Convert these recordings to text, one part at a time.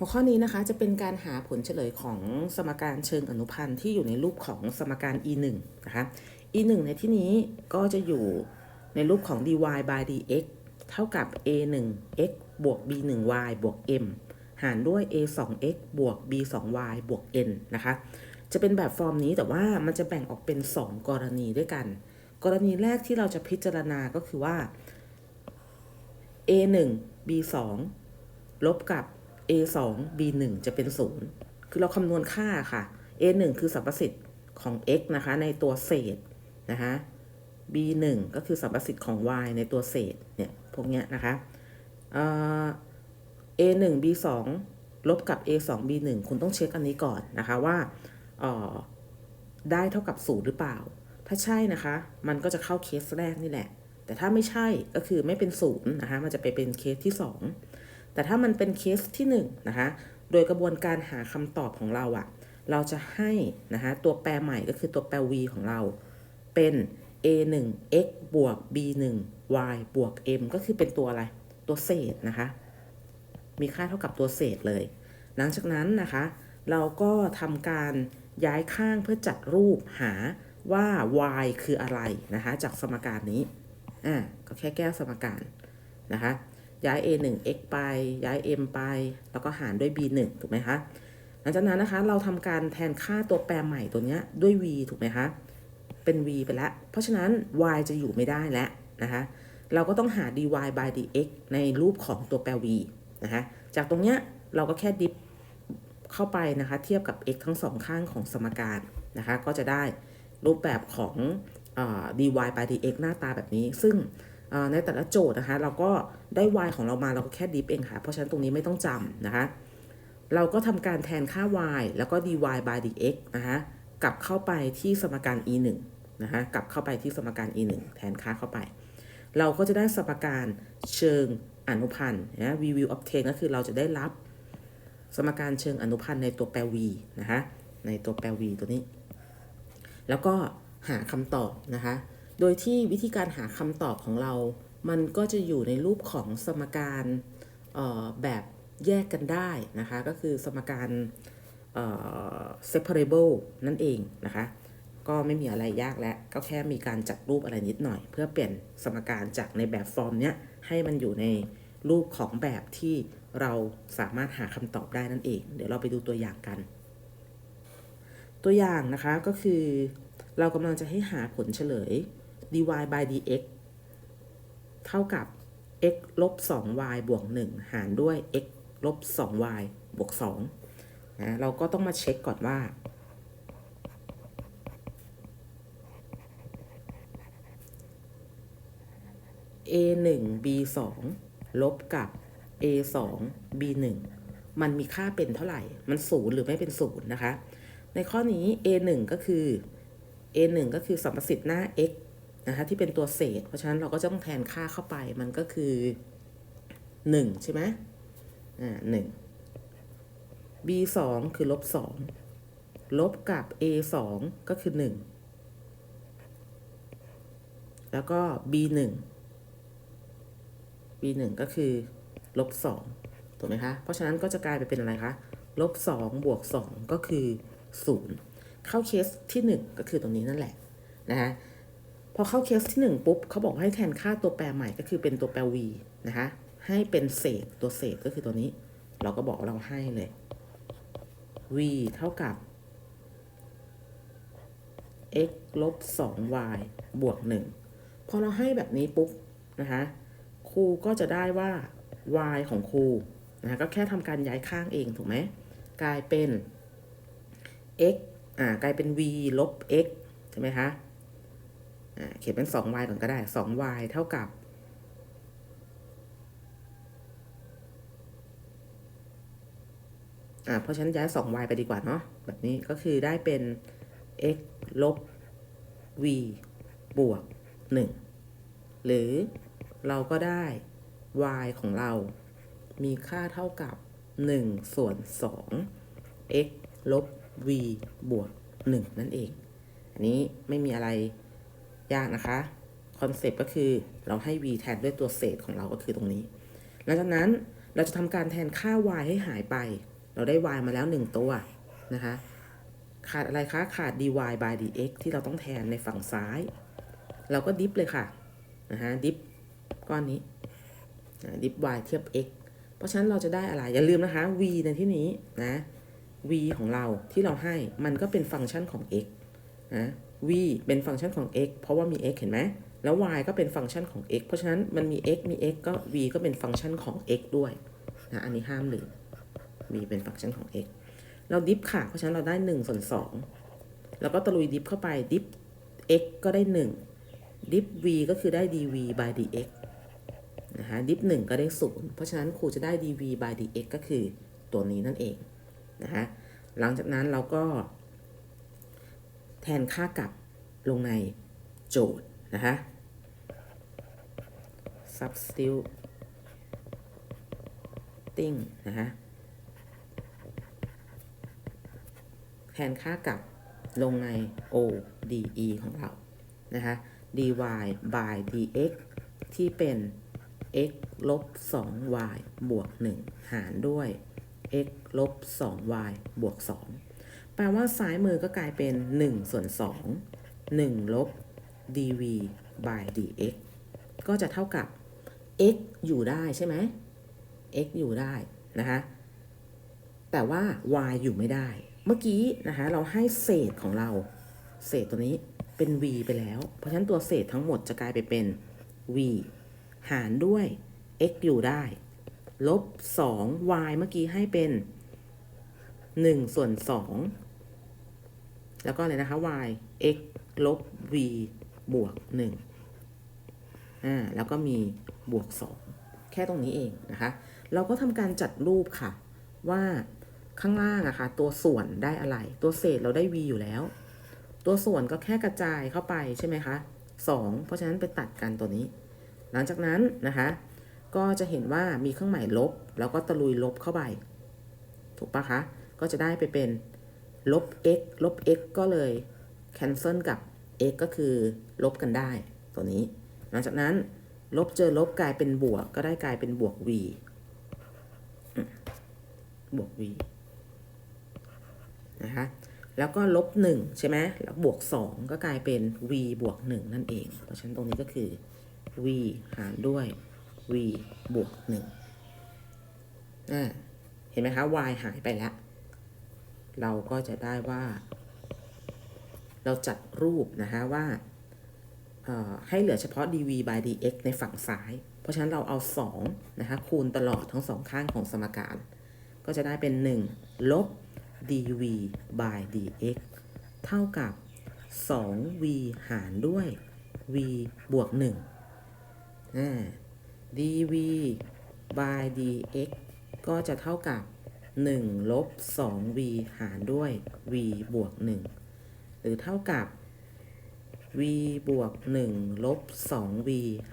หัวข้อนี้นะคะจะเป็นการหาผลเฉลยของสมการเชิงอนุพันธ์ที่อยู่ในรูปของสมการ e 1นะคะ e 1ในที่นี้ก็จะอยู่ในรูปของ dy by dx เท่ากับ a 1 x บวก b 1 y บวก m หารด้วย a 2 x บวก b 2 y บวก n นะคะ จะเป็นแบบฟอร์มนี้แต่ว่ามันจะแบ่งออกเป็น 2 กรณีด้วยกัน กรณีแรกที่เราจะพิจารณาก็คือว่า a 1 b 2ลบกับ a 2 b 1จะเป็น0คือเราคำนวณค่าค่ะ a 1คือสรรพสิทธิ์ของ x นะคะ ในตัวเศษนะคะ b 1ก็คือสรรพสิทธิ์ของ y ในตัวเศษเนี่ยพวกเนี้ยนะคะเอ่อ a 1 b 2ลบกับ a 2 b 1คุณต้องเช็คอันนี้ก่อนนะคะว่าได้เท่ากับ0หรือเปล่า ถ้าใช่นะคะ มันก็จะเข้าเคสแรกนี่แหละ แต่ถ้าไม่ใช่ก็คือไม่เป็นศูนย์นะคะ มันจะไปเป็นเคสที่2 แต่ถ้ามันเป็นเคสที่1นนะคะโดยกระบวนการหาคำตอบของเราอะเราจะให้นะคะตัวแปรใหม่ก็คือตัวแปร v ของเรา เป็น a 1 x บวก b 1 y บวก m ก็คือเป็นตัวอะไร ตัวเศษนะคะ มีค่าเท่ากับตัวเศษเลย หลังจากนั้นนะคะ เราก็ทำการย้ายข้างเพื่อจัดรูปหาว่า y คืออะไรนะคะ จากสมการนี้ อ่า ก็แค่แก้สมการนะคะ ย้าย a 1 x ไป ย้าย m ไป แล้วก็หารด้วย b 1 ถูกไหมคะ หลังจากนั้นนะคะ เราทำการแทนค่าตัวแปรใหม่ตัวเนี้ยด้วย v ถูกไหมคะ เป็น v ไปแล้ว เพราะฉะนั้น y จะอยู่ไม่ได้แล้วนะคะ เราก็ต้องหา dy by dx ในรูปของตัวแปร v นะคะ จากตรงเนี้ยเราก็แค่ดิฟเข้าไปนะคะ เทียบกับ x ทั้งสองข้างของสมการนะคะ ก็จะได้รูปแบบของอ dy by dx หน้าตาแบบนี้ ซึ่ง ในแต่ละโจทย์นะคะ เราก็ได้ y ของเรามาเราก็แค่ดิฟเองค่ะ เพราะฉะนั้นตรงนี้ไม่ต้องจำนะคะ เราก็ทำการแทนค่า y แล้วก็ dy by dx นะคะกลับเข้าไปที่สมการ e 1นะคะกลับเข้าไปที่สมการ e 1แทนค่าเข้าไป เราก็จะได้สมการเชิงอนุพันธ์นะ we will obtain ก็คือเราจะได้รับสมการเชิงอนุพันธ์ในตัวแปร v นะคะในตัวแปร v ตัวนี้ แล้วก็หาคำตอบนะคะ โดยที่วิธีการหาคำตอบของเรา มันก็จะอยู่ในรูปของสมการแบบแยกกันได้นะคะ ก็คือสมการ separable นั่นเองนะคะ ก็ไม่มีอะไรยากแล้ว ก็แค่มีการจัดรูปอะไรนิดหน่อย เพื่อเปลี่ยนสมการจากในแบบฟอร์มเนี้ย ให้มันอยู่ในรูปของแบบที่เราสามารถหาคำตอบได้นั่นเอง เดี๋ยวเราไปดูตัวอย่างกัน ตัวอย่างนะคะก็คือเรากำลังจะให้หาผลเฉลย dy by dx เท่ากับ x ลบ 2y บวก 1 หารด้วย x ลบ 2y บวก2นะเราก็ต้องมาเช็คก่อนว่า a 1 b 2ลบกับ a 2 b 1มันมีค่าเป็นเท่าไหร่ มันศูนย์หรือไม่เป็นศูนย์นะคะ ในข้อนี้ a 1ก็คือ a 1ก็คือสัมประสิทธิ์หน้า x นะคะที่เป็นตัวเศษ เพราะฉะนั้นเราก็จะต้องแทนค่าเข้าไปมันก็คือ 1 ใช่ไหมอ่า1 b 2คือลบ2ลบกับ a 2ก็คือ 1 แล้วก็ b 1 b 1ก็คือลบ2ถูกไหมคะ เพราะฉะนั้นก็จะกลายไปเป็นอะไรคะลบ2บวก 2 ก็คือ 0 เข้าเคสที่ 1 ก็คือตรงนี้นั่นแหละนะคะ พอเข้าเคสที่ 1 ปุ๊บเขาบอกให้แทนค่าตัวแปรใหม่ก็คือเป็นตัวแปร v นะคะ ให้เป็นเศษตัวเศษก็คือตัวนี้ เราก็บอกเราให้เลย v เท่ากับ x ลบ 2y บวก 1 พอเราให้แบบนี้ปุ๊บนะคะครูก็จะได้ว่า y ของครูนะคะก็แค่ทำการย้ายข้างเองถูกไหมกลายเป็น x อ่ากลายเป็น v ลบ x ใช่ไหมคะ เขียนเป็น 2y ก่อนก็ได้ 2y เท่ากับ่เพราะฉะนั้นย้าย 2y ไปดีกว่าเนาะ แบบนี้ก็คือได้เป็น x ลบ v บวก 1 หรือเราก็ได้ y ของเรา มีค่าเท่ากับ 1 ส่วน 2 x ลบ v บวก 1 นั่นเอง อันนี้ไม่มีอะไร ยากนะคะคอนเซปต์ก็คือเราให้ v แทนด้วยตัวเศษของเราก็คือตรงนี้ หลังจากนั้นเราจะทำการแทนค่า y ให้หายไป เราได้ y มาแล้ว 1 ตัวนะคะ ขาดอะไรคะ ขาด dy by dx ที่เราต้องแทนในฝั่งซ้าย เราก็ดิฟเลยค่ะนะฮะดิฟก้อนนี้ดิฟ y เทียบ x เพราะฉะนั้นเราจะได้อะไร อย่าลืมนะคะ v ในที่นี้นะ v ของเราที่เราให้มันก็เป็นฟังก์ชันของ x นะ v เป็นฟังก์ชันของ x เพราะว่ามี x เห็นไหมแล้ว y ก็เป็นฟังก์ชันของ x เพราะฉะนั้นมันมี x มี x ก็ v ก็เป็นฟังก์ชันของ x ด้วยนะอันนี้ห้ามลืม v เป็นฟังก์ชันของ x เราดิฟค่ะ เพราะฉะนั้นเราได้1ส่วน2แล้วก็ตะลุยดิฟเข้าไปดิฟ x ก็ได้ 1 ดิฟ v ก็คือได้ dv by dx นะคะดิฟ 1 ก็ได้ 0 เพราะฉะนั้นครูจะได้ dv by dx ก็คือตัวนี้นั่นเองนะคะหลังจากนั้นเราก็ แทนค่ากลับลงในโจทย์นะคะ substituting นะคะแทนค่ากลับลงใน ODE ของเรา นะคะ dy by dx ที่เป็น x ลบ 2y บวก 1 หารด้วย x ลบ 2y บวก 2 แปลว่าซ้ายมือก็กลายเป็น 1 ส่วน 2 1 ลบ dv by dx ก็จะเท่ากับ x อยู่ได้ใช่ไหม x อยู่ได้นะคะ แต่ว่า y อยู่ไม่ได้ เมื่อกี้นะคะเราให้เศษของเรา เศษตัวนี้เป็น v ไปแล้ว เพราะฉะนั้นตัวเศษทั้งหมดจะกลายไปเป็น v หารด้วย x อยู่ได้ ลบ 2 y เมื่อกี้ให้เป็น 1 ส่วน 2 แล้วก็เลยนะคะ y x ลบ v บวก1อ่าแล้วก็มีบวก 2 แค่ตรงนี้เองนะคะ เราก็ทำการจัดรูปค่ะ ว่าข้างล่างอะคะ่ะ ตัวส่วนได้อะไร ตัวเศษเราได้ v อยู่แล้ว ตัวส่วนก็แค่กระจายเข้าไปใช่ไหมคะ 2 เพราะฉะนั้นไปตัดกันตัวนี้ หลังจากนั้นนะคะ ก็จะเห็นว่ามีเครื่องหมายลบ แล้วก็ตะลุยลบเข้าไป ถูกปะคะ ก็จะได้ไปเป็น ลบ x ลบ x ก็เลย cancel กับ x ก็คือลบกันได้ตัวนี้ หลังจากนั้นลบเจอลบกลายเป็นบวก ก็ได้กลายเป็นบวก v บวก v นะคะแล้วก็ลบ1ใช่ไหมแล้วบวก 2 ก็กลายเป็น v บวก 1 นั่นเอง เพราะฉะนั้นตรงนี้ก็คือ v หารด้วย v บวก1อ่าเห็นไหมคะ y หายไปแล้ว เราก็จะได้ว่า เราจัดรูปนะคะว่าให้เหลือเฉพาะ dv by dx ในฝั่งซ้าย เพราะฉะนั้นเราเอา2นะคะคูณตลอดทั้งสองข้างของสมการ ก็จะได้เป็น 1 ลบ dv by dx เท่ากับ 2v หารด้วย v บวก1อ่า dv by dx ก็จะเท่ากับ 1ลบ 2v หารด้วย v บวก 1 หรือเท่ากับ v บวก 1 ลบ 2v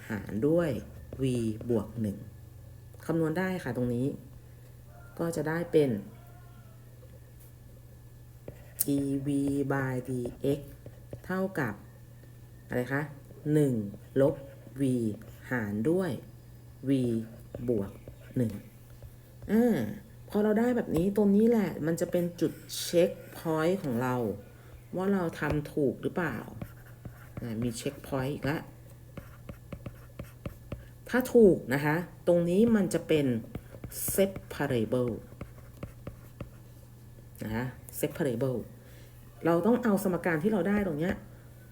หารด้วย v บวก 1 คำนวณได้ค่ะตรงนี้ ก็จะได้เป็น dv by dx เท่ากับ อะไรคะ 1 ลบ v หารด้วย v บวก 1อ่า อเราได้แบบนี้ตรงนี้แหละ มันจะเป็นจุดเช็คพอยต์ของเรา ว่าเราทำถูกหรือเปล่า มีเช็คพอยต์อีกแล้วถ้าถูกนะคะ ตรงนี้มันจะเป็น separable นะคะ separable เราต้องเอาสมการที่เราได้ตรงเนี้ย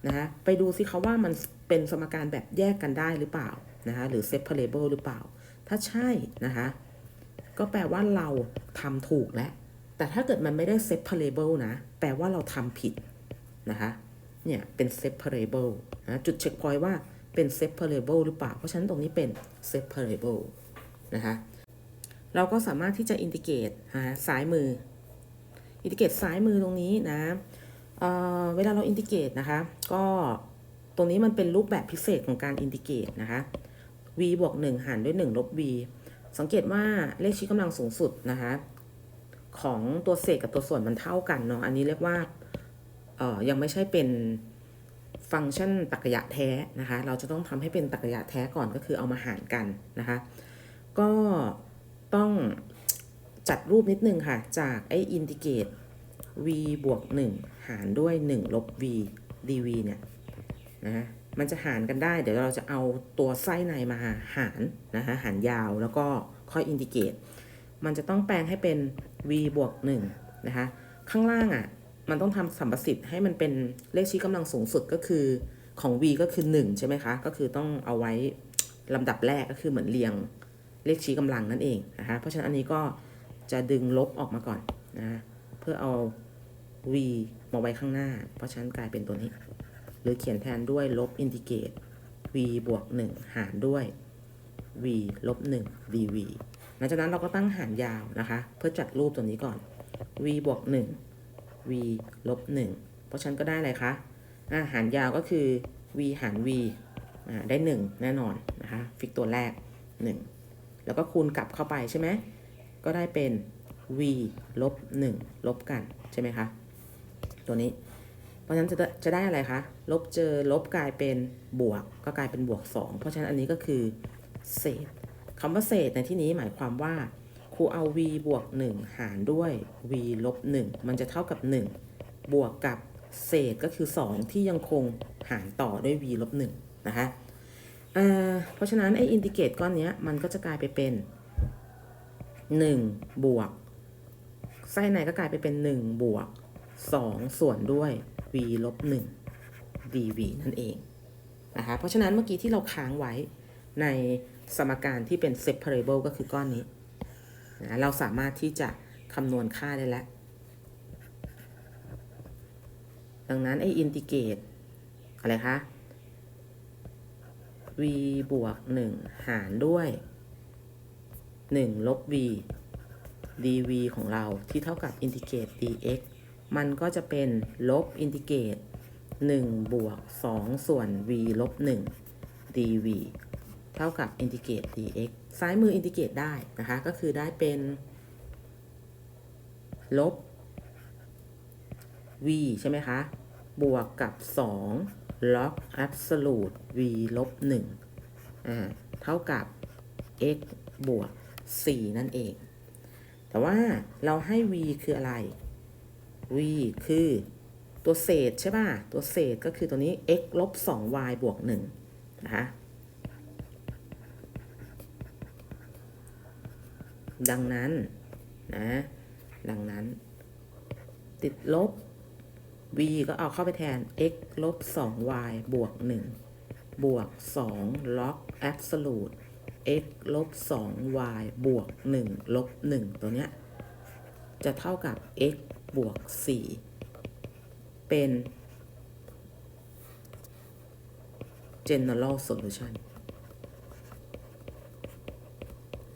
นะคะไปดูสิเขาว่ามันเป็นสมการแบบแยกกันได้หรือเปล่านะคะหรือ separable หรือเปล่า ถ้าใช่นะคะ ก็แปลว่าเราทำถูกแล้ว แต่ถ้าเกิดมันไม่ได้ separable นะ แปลว่าเราทำผิดนะคะ เนี่ย เป็น separable นะจุดเช็คพอยต์ว่าเป็น separable หรือเปล่า เพราะฉะนั้นตรงนี้เป็น separable นะคะ เราก็สามารถที่จะ indicate ซ้ายมือ indicate ซ้ายมือตรงนี้นะเเวลาเรา indicate นะคะ ก็ตรงนี้มันเป็นรูปแบบพิเศษของการ indicate นะคะ v บวก1หารด้วย 1 ลบ v สังเกตว่าเลขชี้กำลังสูงสุดนะคะของตัวเศษกับตัวส่วนมันเท่ากันเนาะ อันนี้เรียกว่าเอ่อยังไม่ใช่เป็นฟังก์ชันตรรกะแท้นะคะ เราจะต้องทำให้เป็นตรรกะแท้ก่อนก็คือเอามาหารกันนะคะ ก็ต้องจัดรูปนิดนึงค่ะ จากไอ้อินทิเกต v บวก 1 หารด้วย 1 ลบ v dv เนี่ยนะ มันจะหารกันได้ เดี๋ยวเราจะเอาตัวไส้ในมาหารนะคะหารยาวแล้วก็ค่อยอินทิเกต มันจะต้องแปลงให้เป็น v บวก1นะคะ ข้างล่างอะ่ะ มันต้องทำสัมประสิทธิ์ให้มันเป็นเลขชี้กำลังสูงสุดก็คือของ v ก็คือ 1 ใช่ไหมคะ ก็คือต้องเอาไว้ลำดับแรกก็คือเหมือนเรียงเลขชี้กำลังนั่นเองนะคะ เพราะฉะนั้นอันนี้ก็จะดึงลบออกมาก่อนนะ เพื่อเอา v มาไว้ข้างหน้า เพราะฉะนั้นกลายเป็นตัวนี้ หรือเขียนแทนด้วยลบอินทิเกต v บวก 1 หารด้วย v ลบ 1 dv หลังจากนั้นเราก็ตั้งหารยาวนะคะ เพื่อจัดรูปตัวนี้ก่อน v บวก 1 v ลบ 1 เพราะฉันก็ได้อะไรคะอ่าหารยาวก็คือ v หาร v อ่าได้ 1 แน่นอนนะคะ ฟิกตัวแรก 1 แล้วก็คูณกลับเข้าไปใช่ไหม ก็ได้เป็น v ลบ 1 ลบกันใช่ไหมคะ ตัวนี้ เพราะฉะนั้นจะได้จะได้อะไรคะ ลบเจอลบกลายเป็นบวก ก็กลายเป็นบวก 2 เพราะฉะนั้นอันนี้ก็คือเศษคำว่าเศษในที่นี้หมายความว่าครูเอา v บวก 1 หารด้วย v ลบ 1 มันจะเท่ากับ 1 บวกกับเศษก็คือ 2 ที่ยังคงหารต่อด้วย v ลบ 1 นะคะเพราะฉะนั้นไอ้อินทิเกตก้อนนี้มันก็จะกลายไปเป็น 1 บวก ไส้ในก็กลายไปเป็น 1 บวก 2 ส่วนด้วย v ลบ1 dv นั่นเองนะคะเพราะฉะนั้นเมื่อกี้ที่เราค้างไว้ในสมการที่เป็น separable ก็คือก้อนนี้นะเราสามารถที่จะคำนวณค่าได้แล้ว ดังนั้นไออินทิเกตอะไรคะ v บวก 1 หารด้วย 1 ลบ v dv ของเราที่เท่ากับอินทิเกต dx มันก็จะเป็นลบอินทิเกต1บวก2ส่วน v ลบ1 dv เท่ากับอินทิเกต dx ซ้ายมืออินทิเกตได้นะคะ ก็คือได้เป็นลบ v ใช่ไหมคะ บวกกับ 2 log absolute v ลบ1อ่า เท่ากับ x บวก 4 นั่นเอง แต่ว่าเราให้ v คืออะไร v คือตัวเศษใช่ป่ะ ตัวเศษก็คือตัวนี้ x ลบ 2y บวก 1 นะคะ ดังนั้น นะ ดังนั้น ติดลบ v ก็เอาเข้าไปแทน x ลบ 2y บวก 1 บวก 2 log absolute x ลบ 2y บวก 1 ลบ 1 ตัวเนี้ย จะเท่ากับ x บวก 4 เป็น general solution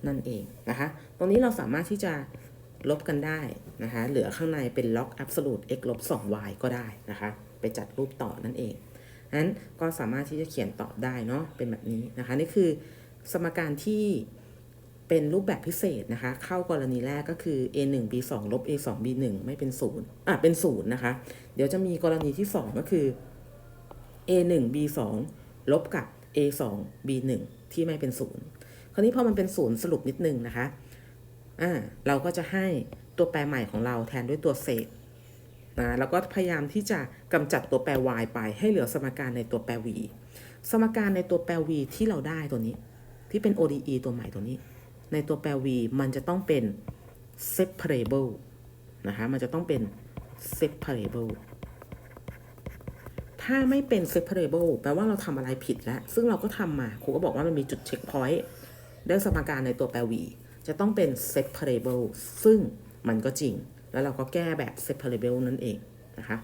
นั่นเองนะคะ ตรงนี้เราสามารถที่จะลบกันได้นะคะ เหลือข้างในเป็น log absolute x ลบ 2y ก็ได้นะคะ ไปจัดรูปต่อนั่นเองนั้นก็สามารถที่จะเขียนต่อได้เนาะ เป็นแบบนี้นะคะ นี่คือสมการที่ เป็นรูปแบบพิเศษนะคะ เข้ากรณีแรกก็คือ a 1 b 2ลบ a 2 b 1ไม่เป็นศูนย์อะเป็นศูนย์นะคะ เดี๋ยวจะมีกรณีที่ 2 ก็คือ a 1 b 2ลบกับ a 2 b 1ที่ไม่เป็นศูนย์คราวนี้พอมันเป็นศูนย์สรุปนิดนึงนะคะอ่าเราก็จะให้ตัวแปรใหม่ของเราแทนด้วยตัวเศษนะแล้วก็พยายามที่จะกำจัดตัวแปร y ไปให้เหลือสมการในตัวแปร v สมการในตัวแปร v ที่เราได้ตัวนี้ ที่เป็น ODE ตัวใหม่ตัวนี้ ในตัวแปร v มันจะต้องเป็น separable นะคะ มันจะต้องเป็น separable ถ้าไม่เป็น separable แปลว่าเราทำอะไรผิดแล้ว ซึ่งเราก็ทำมา ครูก็บอกว่ามันมีจุดเช็คพอยต์ได้สมการในตัวแปร v จะต้องเป็น separable ซึ่งมันก็จริง แล้วเราก็แก้แบบ separable นั่นเองนะคะ